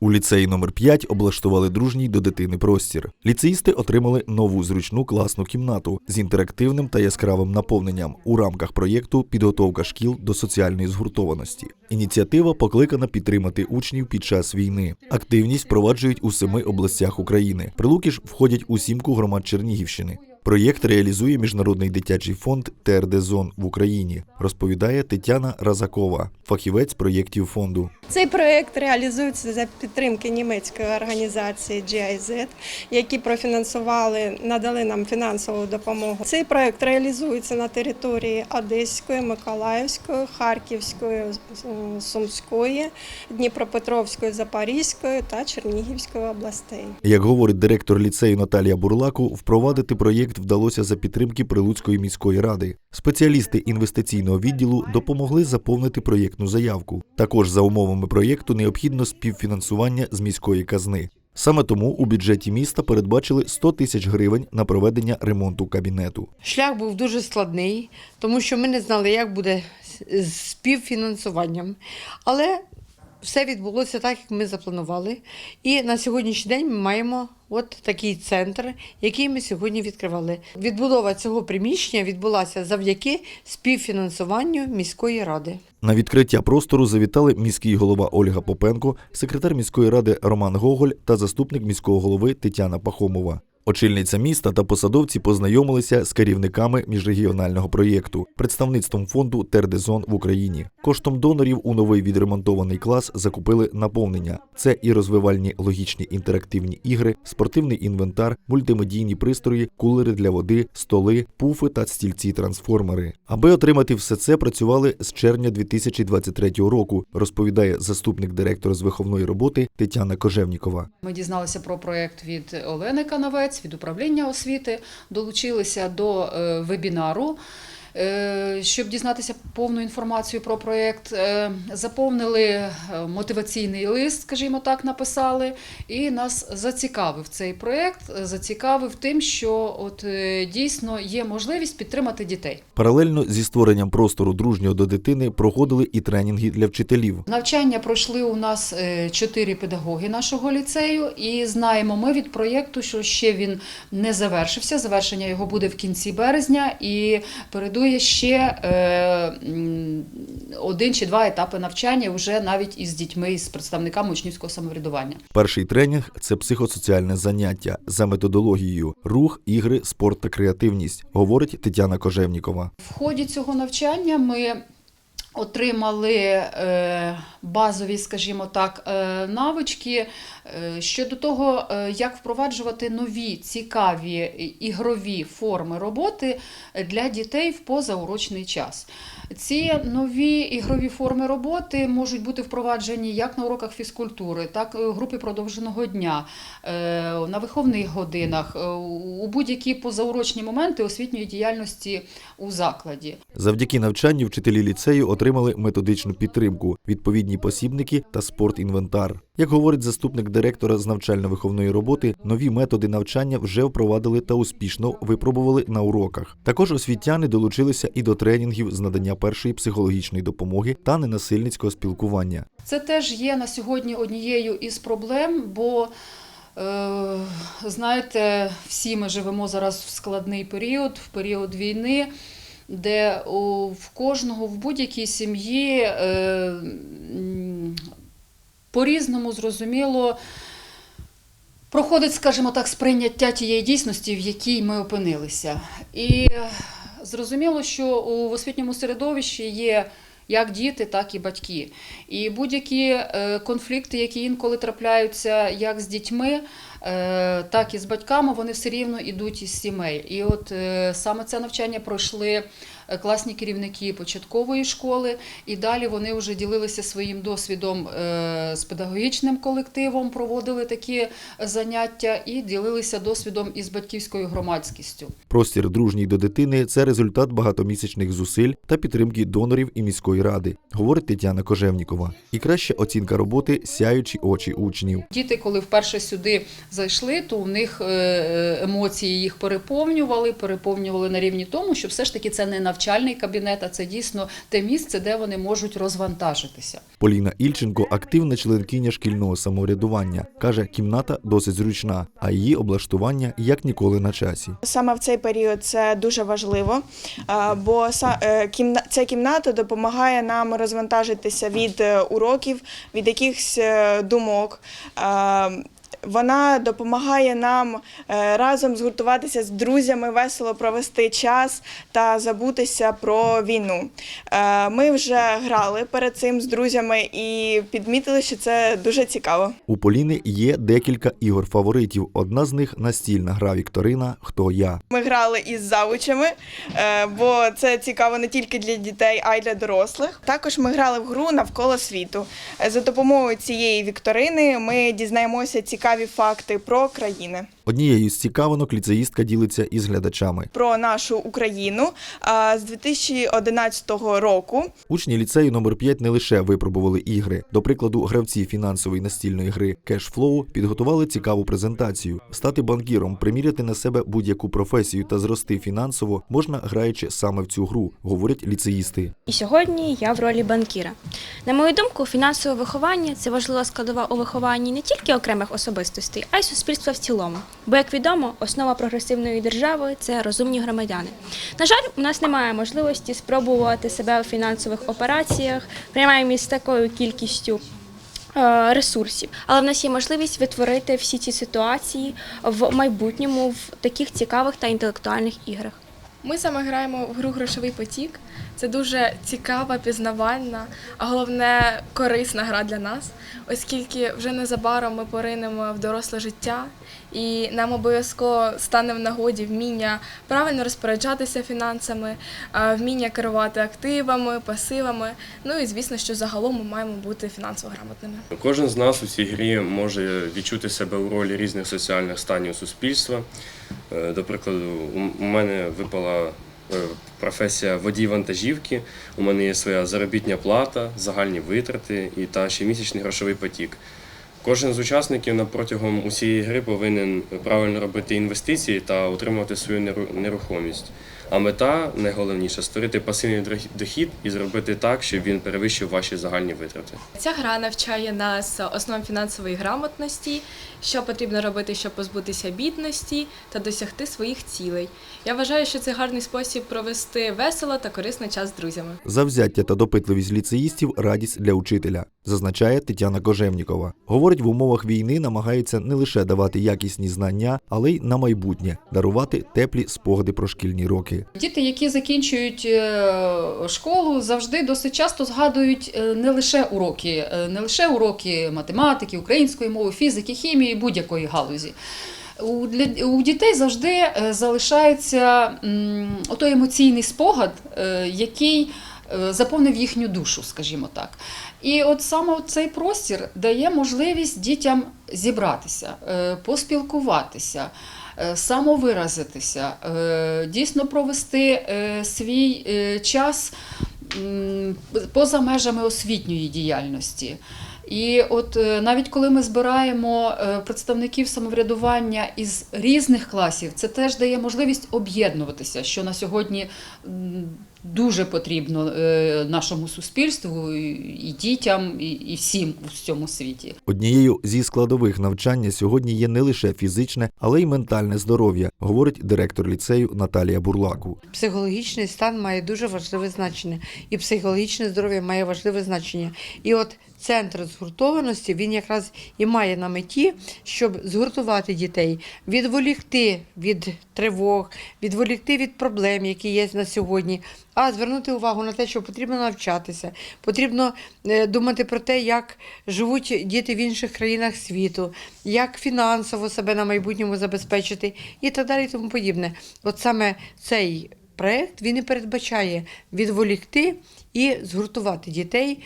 У ліцеї номер 5 облаштували дружній до дитини простір. Ліцеїсти отримали нову зручну класну кімнату з інтерактивним та яскравим наповненням у рамках проєкту Підготовка шкіл до соціальної згуртованості. Ініціатива покликана підтримати учнів під час війни. Активність впроваджують у семи областях України. Прилуки ж входять у сімку громад Чернігівщини. Проєкт реалізує міжнародний дитячий фонд ТРД Зон в Україні, розповідає Тетяна Разакова, фахівець проєктів фонду. Цей проект реалізується за підтримки німецької організації GIZ, які профінансували, надали нам фінансову допомогу. Цей проект реалізується на території Одеської, Миколаївської, Харківської, Сумської, Дніпропетровської, Запорізької та Чернігівської областей. Як говорить директор ліцею Наталія Бурлаку, впровадити проєкт вдалося за підтримки Прилуцької міської ради. Спеціалісти інвестиційного відділу допомогли заповнити проєктну заявку. Також за умовами проєкту необхідно співфінансування з міської казни. Саме тому у бюджеті міста передбачили 100 тисяч гривень на проведення ремонту кабінету. Шлях був дуже складний, тому що ми не знали, як буде з співфінансуванням. Але все відбулося так, як ми запланували. І на сьогоднішній день ми маємо от такий центр, який ми сьогодні відкривали. Відбудова цього приміщення відбулася завдяки співфінансуванню міської ради. На відкриття простору завітали міський голова Ольга Попенко, секретар міської ради Роман Гоголь та заступник міського голови Тетяна Пахомова. Очільниця міста та посадовці познайомилися з керівниками міжрегіонального проєкту, представництвом фонду Тердезон в Україні. Коштом донорів у новий відремонтований клас закупили наповнення. Це і розвивальні логічні інтерактивні ігри, спортивний інвентар, мультимедійні пристрої, кулери для води, столи, пуфи та стільці-трансформери. Аби отримати все це, працювали з червня 2023 року, розповідає заступник директора з виховної роботи Тетяна Кожевнікова. Ми дізналися про проєкт від Олени Канавець, від управління освіти, долучилися до е, вебінару. Е, Щоб дізнатися повну інформацію про проєкт, Е, заповнили е, мотиваційний лист, скажімо так, написали, і нас зацікавив цей проєкт, зацікавив тим, що от дійсно є можливість підтримати дітей. Паралельно зі створенням простору дружнього до дитини проходили і тренінги для вчителів. Навчання пройшли у нас чотири педагоги нашого ліцею, і знаємо ми від проєкту, що ще він не завершився. Завершення його буде в кінці березня, і передує ще е, один чи два етапи навчання вже навіть із дітьми, із представниками учнівського самоврядування. Перший тренінг це психосоціальне заняття за методологією рух, ігри, спорт та креативність, говорить Тетяна Кожевнікова. В ході цього навчання ми отримали е, базові, скажімо так, е, навички е, щодо того, як впроваджувати нові цікаві ігрові форми роботи для дітей в позаурочний час. Ці нові ігрові форми роботи можуть бути впроваджені як на уроках фізкультури, так і у групі продовженого дня, е, на виховних годинах, е, у будь-які позаурочні моменти освітньої діяльності у закладі. Завдяки навчанню вчителі ліцею отримали методичну підтримку, відповідні посібники та спортінвентар. Як говорить заступник директора з навчально-виховної роботи, нові методи навчання вже впровадили та успішно випробували на уроках. Також освітяни долучилися і до тренінгів з надання першої психологічної допомоги та ненасильницького спілкування. Це теж є на сьогодні однією із проблем, бо е, знаєте, всі ми живемо зараз в складний період, в період війни, де в кожного в будь-якій сім'ї е, по-різному зрозуміло. Проходить, скажімо так, сприйняття тієї дійсності, в якій ми опинилися. І зрозуміло, що у освітньому середовищі є як діти, так і батьки. І будь-які е, конфлікти, які інколи трапляються як з дітьми, е, так і з батьками, вони все рівно йдуть із сімей. І от е, саме це навчання пройшли класні керівники початкової школи, і далі вони вже ділилися своїм досвідом е, з педагогічним колективом, проводили такі заняття і ділилися досвідом із батьківською громадськістю. Простір дружній до дитини це результат багатомісячних зусиль та підтримки донорів і міської ради, говорить Тетяна Кожевнікова. І краща оцінка роботи сяючі очі учнів. Діти, коли вперше сюди зайшли, то у них е, емоції їх переповнювали, переповнювали на рівні тому, що все ж таки це не навчання. Навчальний кабінет, а це дійсно те місце, де вони можуть розвантажитися. Поліна Ільченко активна членкиня шкільного самоврядування. Каже, кімната досить зручна, а її облаштування як ніколи на часі. Саме в цей період це дуже важливо, бо са- е, ця кімната допомагає нам розвантажитися від е, уроків, від якихось е, думок. Вона допомагає нам е, разом згуртуватися з друзями, весело провести час та забутися про війну. Е, Ми вже грали перед цим з друзями і підмітили, що це дуже цікаво. У Поліни є декілька ігор фаворитів. Одна з них настільна гра Вікторина Хто я. Ми грали із завучами, е, бо це цікаво не тільки для дітей, а й для дорослих. Також ми грали в гру навколо світу. За допомогою цієї вікторини ми дізнаємося цікаві факти про країни. Однією з цікавинок ліцеїстка ділиться із глядачами. Про нашу Україну А з 2011 року Учні ліцею номер 5 не лише випробували ігри. До прикладу, гравці фінансової настільної гри Cashflow підготували цікаву презентацію. Стати банкіром, приміряти на себе будь-яку професію та зрости фінансово можна граючи саме в цю гру, говорять ліцеїсти. І сьогодні я в ролі банкіра. На мою думку, фінансове виховання це важлива складова у вихованні не тільки окремих особистостей, а й суспільства в цілому. Бо, як відомо, основа прогресивної держави це розумні громадяни. На жаль, у нас немає можливості спробувати себе у фінансових операціях, принаймні з такою кількістю. е, Ресурсів, але в нас є можливість витворити всі ці ситуації в майбутньому в таких цікавих та інтелектуальних іграх. Ми саме граємо в гру Грошовий потік. Це дуже цікава, пізнавальна, а головне корисна гра для нас, оскільки вже незабаром ми поринемо в доросле життя, і нам обов'язково стане в нагоді вміння правильно розпоряджатися фінансами, вміння керувати активами, пасивами. Ну і звісно, що загалом ми маємо бути фінансово грамотними. Кожен з нас у цій грі може відчути себе у ролі різних соціальних станів суспільства. Е, До прикладу, у- мене випала професія водій вантажівки. У мене є своя заробітня плата, загальні витрати і та щомісячний грошовий потік. Кожен з учасників протягом усієї гри повинен правильно робити інвестиції та утримувати свою неру- нерухомість. А мета найголовніша створити пасивний дохід і зробити так, щоб він перевищив ваші загальні витрати. Ця гра навчає нас основам фінансової грамотності, що потрібно робити, щоб позбутися бідності та досягти своїх цілей. Я вважаю, що це гарний спосіб провести весело та корисний час з друзями. Завзяття та допитливість ліцеїстів радість для учителя, зазначає Тетяна Кожевнікова. Говорить, в умовах війни намагається не лише давати якісні знання, але й на майбутнє дарувати теплі спогади про шкільні роки. Діти, які закінчують е, школу, завжди досить часто згадують е, не лише уроки, е, не лише уроки математики, української мови, фізики, хімії, будь-якої галузі. У, дітей завжди залишається м, отой емоційний спогад, який заповнив їхню душу, скажімо так. І от саме цей простір дає можливість дітям зібратися, е, поспілкуватися, е, самовиразитися, е, дійсно провести свій час поза межами освітньої діяльності. І от навіть коли ми збираємо представників самоврядування із різних класів, це теж дає можливість об'єднуватися, що на сьогодні дуже потрібно е, нашому суспільству, і дітям, і, і всім у цьому світі. Однією зі складових навчання сьогодні є не лише фізичне, але й ментальне здоров'я, говорить директор ліцею Наталія Бурлаку. Психологічний стан має дуже важливе значення, і психологічне здоров'я має важливе значення. І от центр згуртованості він якраз і має на меті, щоб згуртувати дітей, відволікти від тривог, відволікти від проблем, які є на сьогодні, а звернути увагу на те, що потрібно навчатися, потрібно е, думати про те, як живуть діти в інших країнах світу, як фінансово себе на майбутньому забезпечити і так далі, і тому подібне. От саме цей проект він і передбачає відволікти і згуртувати дітей